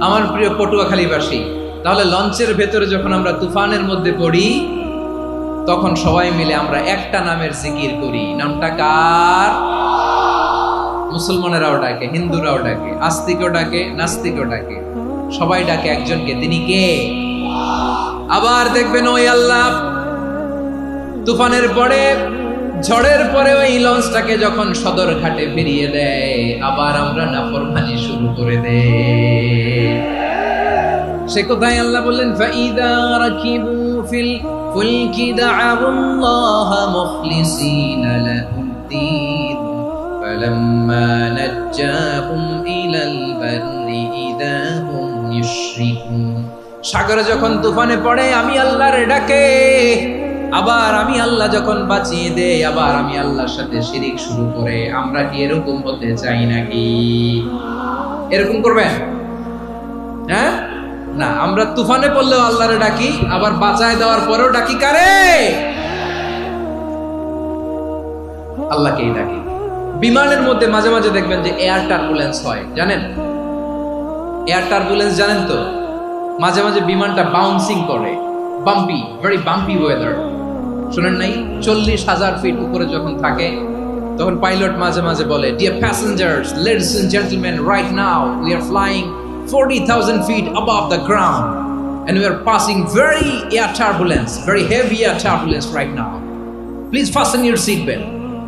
আমার প্রিয় পটুয়াখালীবাসী তাহলে লঞ্চের ভেতরে যখন আমরা তুফানের মধ্যে পড়ি, তখন সবাই মিলে আমরা একটা নামের জিকির করি। নামটা কার? মুসলমানেরাও ডাকে, হিন্দুরাও ডাকে, আস্তিকও ডাকে, নাস্তিকও ডাকে। সবাই ডাকে একজনকে, তিনি কে? আবার দেখবেন, ওই আল্লাহ তুফানের পরে, ঝড়ের পরে ওই লঞ্চটাকে যখন সদর ঘাটে ফিরিয়ে দেয়, আবার আমরা নাফরমানি শুরু করে দেয় সে কোথায় আল্লাহ বললেন, ফাইদা রাকিবু ফিল ফুলকি লাহুদ্দিন فلما نجاهم إلى البر إذا هم يشركون সাগরে যখন তুফানে পড়ে আমি আল্লাহর ডাকে আবার আমি আল্লাহ যখন বাঁচিয়ে দেই আবার আমি আল্লাহর সাথে শিরিক শুরু করে আমরা কি এরকম হতে চাই নাকি এরকম করবেন হ্যাঁ না আমরা তুফানে পড়লেও আল্লাহরে ডাকি আবার বাঁচায় দেওয়ার পরেও ডাকি কারে আল্লাহকেই ডাকি বিমানের মধ্যে মাঝে মাঝে দেখবেন যে এয়ার টার্বুলেন্স হয় জানেন এয়ার টার্বুলেন্স জানেন তো মাঝে মাঝে বিমানটা বাউন্সিং করে বাম্পি ভেরি বাম্পি ওয়েদার শুনেন নাই চল্লিশ হাজার ফিট উপরে যখন থাকে তখন পাইলট মাঝে মাঝে বলে dear passengers ladies and gentleman right now we are flying 40,000 feet above the ground and we are passing very air turbulence, very heavy air turbulence right now. Please fasten your seat belt.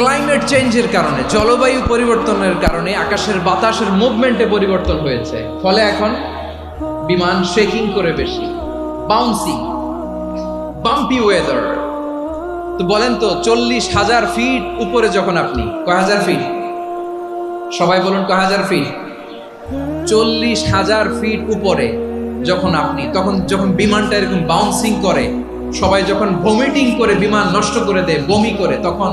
Climate চেঞ্জের কারণে, জলবায়ু পরিবর্তনের কারণে আকাশের বাতাসের মুভমেন্টে পরিবর্তন হয়েছে। ফলে এখন বিমান শেকিং করে বেশি বাউন্সিং বাম্পি ওয়েদার তো বলেন তো, চল্লিশ হাজার ফিট উপরে যখন আপনি কয় হাজার ফিট সবাই বলুন কয় হাজার ফিট চল্লিশ হাজার ফিট উপরে যখন আপনি, তখন যখন বিমানটা এরকম বাউন্সিং করে, সবাই যখন ভমিটিং করে বিমান নষ্ট করে দেয়, বমি করে, তখন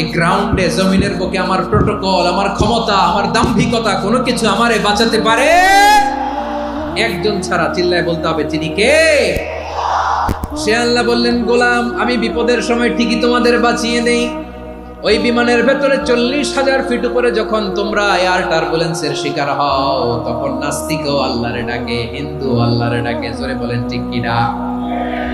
এই গ্রাউন্ডে জমিনের বুকে আমার প্রোটোকল আমার ক্ষমতা, আমার দাম্ভিকতা কোনো কিছু আমারে বাঁচাতে পারে? একজন ছাড়া চিল্লায় বলতে হবে, তিনি কে? সে আল্লাহ বললেন, গোলাম, আমি বিপদের সময় ঠিকই তোমাদের বাঁচিয়ে নেই। ওই বিমানের ভেতরে চল্লিশ হাজার ফিট উপরে যখন তোমরা এয়ার টার্বুলেন্সের শিকার হও, তখন নাস্তিকও আল্লাহরে ডাকে হিন্দু আল্লাহরে ডাকে। জোরে বলেন, ঠিক কিনা?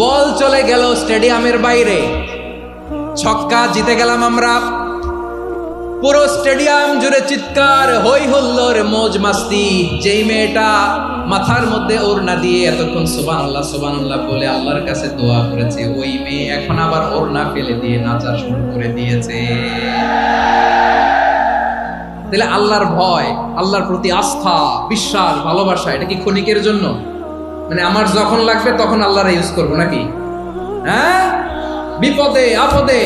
বল চলে গেল স্টেডিয়ামের বাইরে। ছক্কা জিতে গেলাম আমরা। পুরো স্টেডিয়াম জুড়ে চিৎকার হই হুল্লোর মোজ মাস্তি। যেই মেয়েটা মাথার মধ্যে ওড়না দিয়ে এতক্ষণ সোবান আল্লাহ সোবান আল্লাহ বলে আল্লাহর কাছে দোয়া করেছে, ওই মেয়ে এখন আবার ওড়না ফেলে দিয়ে নাচা শুরু করে দিয়েছে। তাহলে আল্লাহর ভয়, আল্লাহর প্রতি আস্থা, বিশ্বাস, ভালোবাসা, এটা কি ক্ষণিকের জন্য? মানে আমার যখন লাগবে তখন আল্লাহরা ইউজ করব নাকি? হ্যাঁ? বিপদে, আপদে,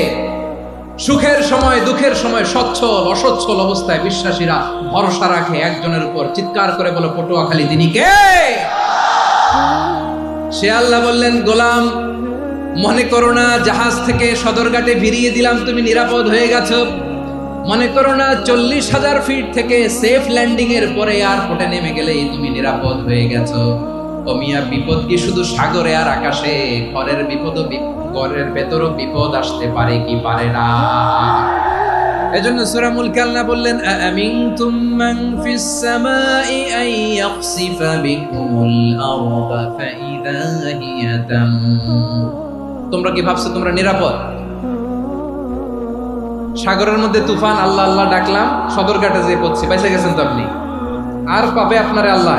সুখের সময়, দুঃখের সময় সচ্ছল, অসচ্ছল অবস্থায় বিশ্বাসীরা ভরসা রাখে একজনের উপর। চিৎকার করে বলো, পটুয়াখালী, তিনি কে? সে আল্লাহ বললেন, গোলাম, মনে করো না, জাহাজ থেকে সদরঘাটে ভিড়িয়ে দিলাম, তুমি নিরাপদ হয়ে গেছো। মনে করো না, চল্লিশ হাজার ফিট থেকে সেফ ল্যান্ডিং এর পরে এয়ারপোর্টে নেমে গেলেই তুমি নিরাপদ হয়ে গেছো। ও মিয়া বিপদ কি শুধু সাগরে আর আকাশে, ঘরের বিপদ ঘরের ভেতরও বিপদ আসতে পারে কি পারে না? এজন্য সূরা মুলক আল্লাহ বললেন আমিনতুম মান ফিস সামাই আন ইয়াখসিফা বিকুমুল আরদা ফাইদা হিয়া তামুর কি ভাবছ তোমরা নিরাপদ? সাগরের মধ্যে তুফান, আল্লাহ আল্লাহ ডাকলাম, সদরঘাটে যে পড়ছি পাইছে গেছেন তো আপনি? আর পাবে আপনারে আল্লাহ।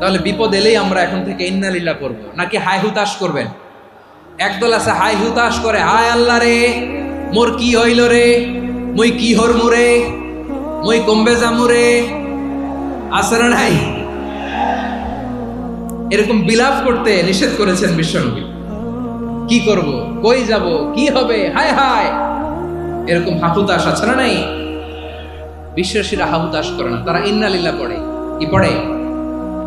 তাহলে বিপদ এলেই আমরা এখন থেকে ইন্নালিল্লাহ করব। নাকি হাই হুতাশ করবেন? একদল আছে হাই হুতাশ করে, হায় আল্লাহ রে, মোর কি হইল রে? মই কি হর মুরে মই কমবে জামুরে আছে না নাই? এরকম বিলাপ করতে নিষেধ করেছেন বিশ্বনবী। কি করব? কই যাব? কি হবে? হায় হায়! এরকম হাহুতাশ আছে না নাই? বিশ্বাসীরা হাহুতাশ করে না, তারা ইন্নালিল্লাহ পড়ে। কি পড়ে?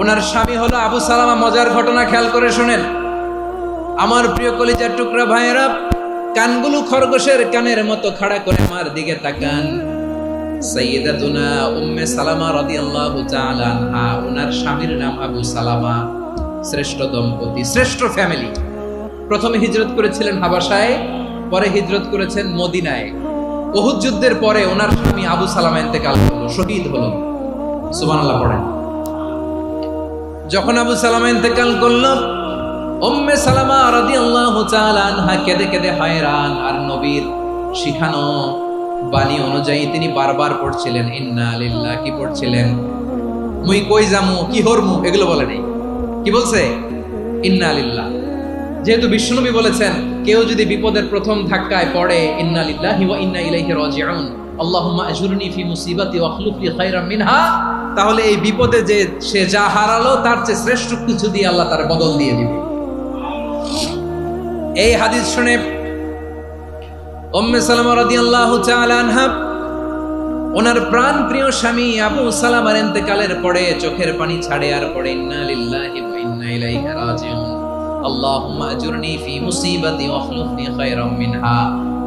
ওনার স্বামী হলো আবু সালামা, মজার ঘটনা খেয়াল করে শোনেন। আমার প্রিয় কলিজার টুকরা ভাইয়েরা, কানগুলো খরগোশের কানের মতো খাড়া করে আমার দিকে তাকান। সাইয়্যিদাতুনা উম্মে সালামা রাদিয়াল্লাহু তাআলা আনহা, ওনার স্বামীর নাম আবু সালামা, শ্রেষ্ঠ দম্পতি, শ্রেষ্ঠ ফ্যামিলি। প্রথমে হিজরত করেছিলেন হাবাসায় পরে হিজরত করেছেন মদিনায়। ওহুদ যুদ্ধের পরে ওনার স্বামী আবু সালামা ইন্তেকাল হলো, শহীদ হলো। সুবহানাল্লাহ, পড়েন। যখন আবু সালামা ইন্তেকাল করল, উম্মে সালামা রাদিয়াল্লাহু তাআলা আনহা কেঁদে কেঁদে হয়রান, আর নবীর শিখানো বাণী অনুযায়ী তিনি বারবার পড়ছিলেন, ইন্না লিল্লাহ কি পড়ছিলেন। মুই কই জামু কি হরমু? এগুলো বলে নেই। কি বলছে? ইন্না লিল্লাহ যেহেতু বিশ্বনবী বলেছেন, কেউ যদি বিপদের প্রথম ধাক্কায় পড়ে, ইন্না লিল্লাহি ওয়া ইন্না ইলাইহি রাজিউন আল্লাহুম্মা আজুরনি ফি মুসিবাতি ওয়া আখলুফ লি খায়রাম মিনহা তাহলে এই বিপদে যে সে যা হারালো, তার চেয়ে শ্রেষ্ঠ কিছু দিয়ে আল্লাহ তার বদল দিয়ে দিবে। এই হাদিস শুনে ওনার প্রাণ প্রিয় স্বামী আবু সালামার ইন্তেকালের পরে চোখের পানি ছাড়ে আর পড়ে আল্লাহুম্মা আজুরনি ফি খায়রাম মিনহা।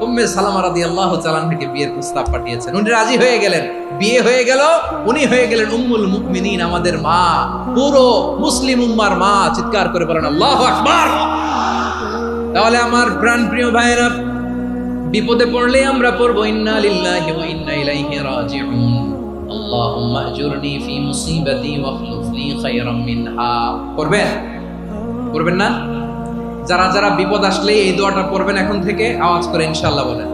উম্মে সালামা রাদিয়াল্লাহু তাআলা থেকে বিয়ের প্রস্তাব পাঠিয়েছেন। উনি রাজি হয়ে গেলেন। বিয়ে হয়ে গেল, উনি হয়ে গেলেন উম্মুল মুমিনিন, আমাদের মা। পুরো মুসলিম উম্মার মা, চিৎকার করে বলেন, আল্লাহু আকবার! তাহলে আমার প্রাণ প্রিয় ভাইয়েরা, বিপদে পড়লে আমরা পড়ব, ইন্না লিল্লাহি ওয়া ইন্না ইলাইহি রাজিউন। আল্লাহুম্মা আজুরনি ফি মুসিবাতি ওয়াখলুফ লি খায়রাম মিনহা। করবেন করবেন না? যারা যারা বিপদ আসলে এই দোয়াটা পড়বেন এখন থেকে আওয়াজ করে ইনশাল্লাহ বলেন।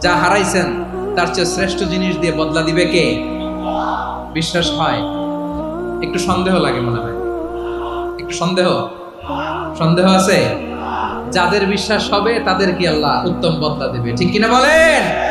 যা হারাইছেন, তার চেয়ে শ্রেষ্ঠ জিনিস দিয়ে বদলা দিবে কে? বিশ্বাস হয়? একটু সন্দেহ লাগে মনে হয়। একটু সন্দেহ? সন্দেহ আছে? যাদের বিশ্বাস হবে, তাদের কি আল্লাহ উত্তম বদলা দেবে। ঠিক কিনা বলেন?